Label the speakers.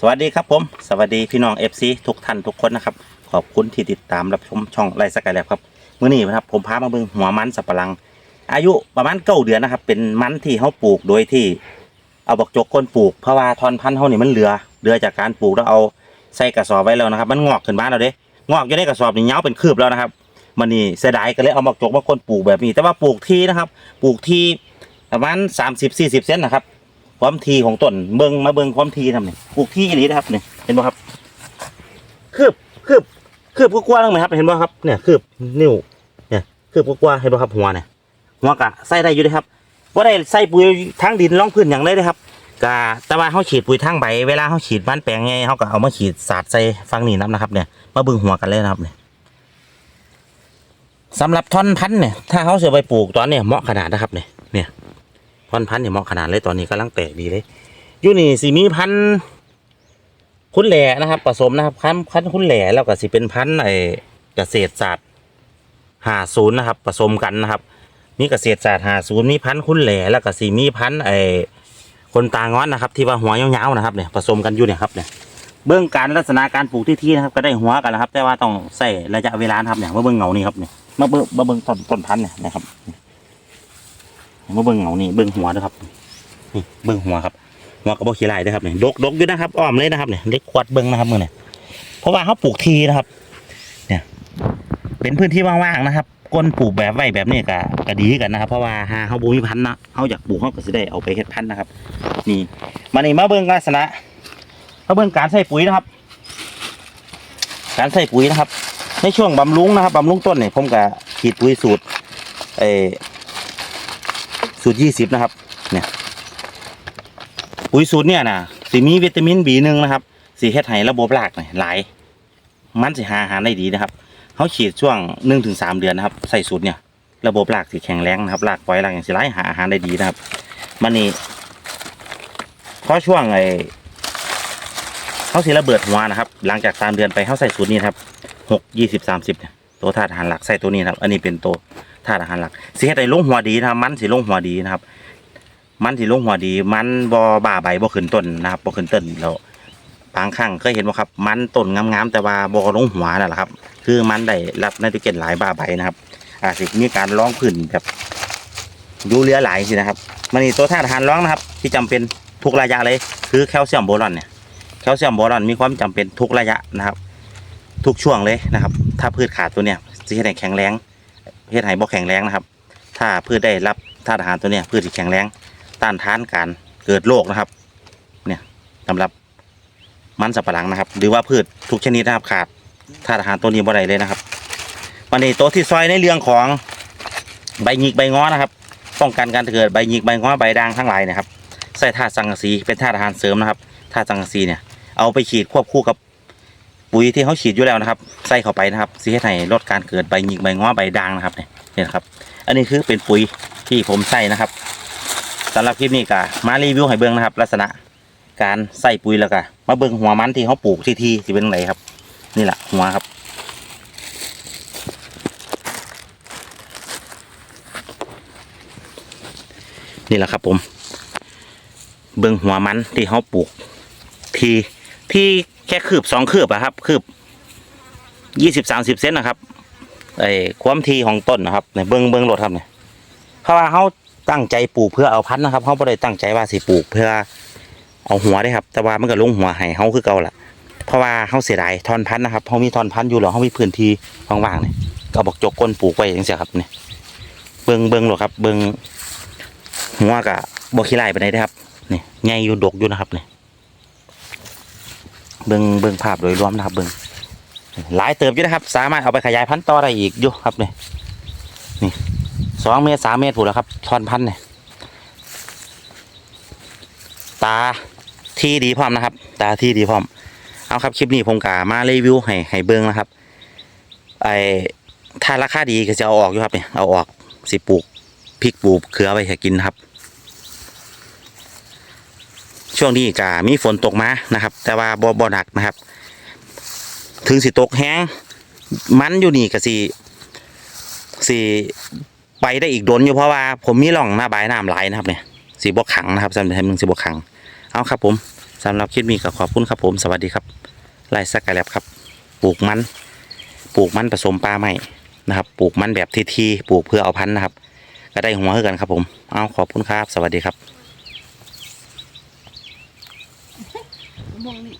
Speaker 1: สวัสดีครับผม สวัสดีพี่น้อง FC ทุกท่านทุกคนนะครับ ขอบคุณที่ติดตามรับชมช่องไลฟ์สกายแลบครับเมื้อนี้นะครับผมพามาเบิ่งหัวมันสับปะหลัง อายุประมาณเก้าเดือนนะครับ เป็นมันที่เขาปลูกโดยที่เอาบักจกก้นปลูกเพราะว่าทอนพันธุ์เขานี่มันเหลือเหลือจากการปลูกแล้วเอาใส่กระสอบไว้แล้วนะครับ มันงอกขึ้นมาแล้วเด้งอกอยู่ในกระสอบนี่ยาเป็นคืบแล้วนะครับมันนี่เสียดายก็เลยเอาบักจกมาก้นปลูกแบบนี้ แต่ว่าปลูกที่นะครับ ปลูกที่ประมาณสามสิบสี่สิบเซนนะครับ ความทีของต้นเบิงมาเบิงความทีทำเนี่ยปลูกที่อย่างนี้นะครับเนี่ยเห็นไหมครับคืบคืบคืบกว้างๆนึงไหมครับ เห็นไหมครับเนี่ยคืบนิ้วเนี่ยคืบกว้างๆเห็นไหมครับหัวเนี่ยหัวกะใส่ได้อยู่เลยครับว่าได้ใส่ปุ๋ยทั้งดินร่องพื้นอย่างได้เลยครับกะแต่ว่าเขาฉีดปุ๋ยทั้งใบเวลาเขาฉีดบ้านแปลงไงเขาก็เอามาฉีดสาดใส่ฟังนี่น้ำนะครับเนี่ยมาเบึงหัวกันเลยนะครับเนี่ยสำหรับท่อนพันเนี่ยถ้าเขาเสือไปปลูกตอนเนี่ยเหมาะขนาดนะครับเนี่ยเนี่ย ท่อนพันธุ์เนี่ยเหมาะขนาดเลยตอนนี้กำลังแตกดีเลยอยู่นี่สีมีพันธุ์คุณแหล่นะครับผสมนะครับพันธุ์พันธุ์คุณแหล่แล้วก็สิเป็นพันธุ์ไอเกษตรศาสตร์หาศูนย์นะครับผสมกันนะครับ มีเกษตรศาสตร์หาศูนย์มีพันธุ์คุณแหล่แล้วก็สีมีพันธุ์ไอคนตางอนนะครับ ที่ว่าหัวยาวๆนะครับเนี่ยผสมกันอยู่เนี่ยครับเนี่ยเบื้องการลักษณะการปลูกที่ที่นะครับ ก็ได้หัวกันแล้วครับ แต่ว่าต้องใส่ระยะเวลานะครับเนี่ยมาเบื้องเงานี่ครับเนี่ยมาเบื้องมาเบื้องต้นต้นพันธุ์เนี่ยนะครับ มาเบิ่งเหงานี่เบิ่งหัวนะครับนี่เบิ่งหัวครับหัวกระบอกขี้ลายด้วยครับเนี่ยดกดกอยู่นะครับอ้อมเลยนะครับเนี่ยเล็กขวดเบิ่งนะครับมือเนี่ยเพราะว่าเขาปลูกทีนะครับ เนี่ย เป็นพื้นที่ว่างๆนะครับก้นปลูกแบบไว้แบบนี้ก็ก็ดีกันนะครับ เพราะว่าหาเขาบูมีพันธุ์นะเขาอยากปลูกเขาก็จะได้เอาไปเฮ็ดพันธุ์นะครับ นี่มานี่มาเบิ่งลักษณะมาเบิ่งการใส่ปุ๋ยนะครับ การใส่ปุ๋ยนะครับ ในช่วงบำรุงนะครับบำรุงต้นเนี่ยผมก็ขีดปุ๋ยสูตรเออ สูตรยี่สิบนะครับ เนี่ย ปุ๋ยสูตรเนี่ยนะสีมีวิตามินบีหนึ่งนะครับ สีเฮ็ดให้ระบบรากเนี่ยหลาย มันสิหาอาหารได้ดีนะครับเขาฉีดช่วงหนึ่งถึงสามเดือนนะครับ ใส่สูตรเนี่ย ระบบรากสีแข็งแรงนะครับรากปล่อยรากอย่างสิไล่หาอาหารได้ดีนะครับ มันนี่พอช่วงไอ้เขาสิระเบิดหัวนะครับ หลังจากสามเดือนไปเขาใส่สูตรนี้นะครับหกยี่สิบสามสิบเนี่ยตัวธาตุอาหารหลักใส่ตัวนี้ครับ อันนี้เป็นตัว ธาตุอาหารหลักสิเฮ็ดให้ลงหัวดีนะครับ มันสิลงหัวดีนะครับ มันสิลงหัวดี มันบ่บ่าใบบ่ขึ้นต้นนะครับบ่ขึ้นต้นแล้วบางครั้งเคยเห็นบ่ครับ มันต้นงามๆแต่ว่าบ่ลงหัวนั่นแหละครับ คือมันได้รับไนโตรเจนหลายบ่าใบนะครับอาจสิมีการร้องพื้นแบบยูเรียหลายสินะครับ มันนี่ตัวธาตุอาหารร้องนะครับ ที่จำเป็นทุกระยะเลย คือแคลเซียมโบรอนเนี่ยแคลเซียมโบรอนมีความจำเป็นทุกระยะนะครับ ทุกช่วงเลยนะครับ ถ้าพืชขาดตัวเนี้ยสิเฮ็ดให้แข็งแรง เฮ็ดให้บ่แข็งแรงนะครับ ถ้าพืชได้รับธาตุอาหารตัวเนี้ยพืชที่แข็งแรงต้านทานการเกิดโรคนะครับ เนี่ยสำหรับมันสับปะหลังนะครับ หรือว่าพืชทุกชนิดนะครับขาดธาตุอาหารตัวนี้บ่ได้เลยนะครับวันนี้ตัวที่ซอยในเรื่องของใบหยิกใบง้อนะครับ ป้องกันการเกิดใบหยิกใบง้อใบด่างทั้งหลายนะครับใส่ธาตุสังกะสีเป็นธาตุอาหารเสริมนะครับธาตุสังกะสีเนี่ยเอาไปฉีดควบคู่กับ ปุ๋ยที่เขาฉีดอยู่แล้วนะครับ ใส่เข้าไปนะครับสิเฮ็ดให้ลดการเกิดใบหยิกใบง้อใบด่างนะครับเนี่ยนี่นะครับ อันนี้คือเป็นปุ๋ยที่ผมใส่นะครับสำหรับคลิปนี้ก็มารีวิวให้เบิ่งนะครับ ลักษณะการใส่ปุ๋ยแล้วก็มาเบิ่งหัวมันที่เขาปลูกที่ที่สิเป็นไงครับ นี่แหละหัวครับนี่แหละครับผม เบิ่งหัวมันที่เขาปลูก ที่ที่ แค่คืบสองคืบอะครับ คืบยี่สิบสามสิบเซนนะครับไอ้ความทีของต้นนะครับในเบิ้งเบิ้งรถครับเนี่ยเพราะว่าเขาตั้งใจปลูกเพื่อเอาพันธุ์นะครับเขาไม่ได้ตั้งใจว่าสิปลูกเพื่อเอาหัวได้ครับ แต่ว่ามันก็ลงหัวให้เขาคือเก่าละเพราะว่าเขาเสียดายทอนพันธุ์นะครับเขามีทอนพันธุ์อยู่แล้วเขามีพื้นที่ว่างๆเนี่ยก็บอกจกก้นปลูกไว้อย่างเสียครับเนี่ยเบิ้งเบิ้งหรอครับ เบิ้งหัวกับบอขี้ไล่ไปไหนได้ครับนี่ใหญ่อยู่ดกอยู่นะครับเนี่ย เบิ้งเบิ้งภาพโดยรวมนะครับเบิ้งหลายเติบอยู่นะครับ สามารถเอาไปขยายพันธุ์ต่อได้อีกอยู่ครับเนี่ยนี่สองเมตรสามเมตรผูกแล้วครับทอนพันธุ์เนี่ยตาที่ดีพร้อมนะครับ ตาที่ดีพร้อม เอาครับคลิปนี้ผมกามารีวิวให้ให้เบิ้งนะครับไอ้ถ้าราคาดีก็จะเอาออกอยู่ครับเนี่ยเอาออกสิปลูกพริกปลูกเขือไว้ให้กินครับ ช่วงนี้กามีฝนตกมานะครับ แต่ว่าบ่บ่หนักนะครับ ถึงสิตกแห้งมันอยู่นี่ก็สิสิไปได้อีกโดนอยู่เพราะว่าผมมีร่องหน้าบายน้ำไหลนะครับเนี่ยสีบกขังนะครับสำหรับมึงสีบกขัง เอาครับผมสำหรับคลิปนี้ก็ขอบคุณครับผมสวัสดีครับไล่สักกะแลบครับ ปลูกมัน ปลูกมันผสมปลาใหม่นะครับ ปลูกมันแบบทีๆปลูกเพื่อเอาพันธุ์นะครับ ก็ได้หัวเือกันครับผม เอาขอบคุณครับ สวัสดีครับ
Speaker 2: มองนี่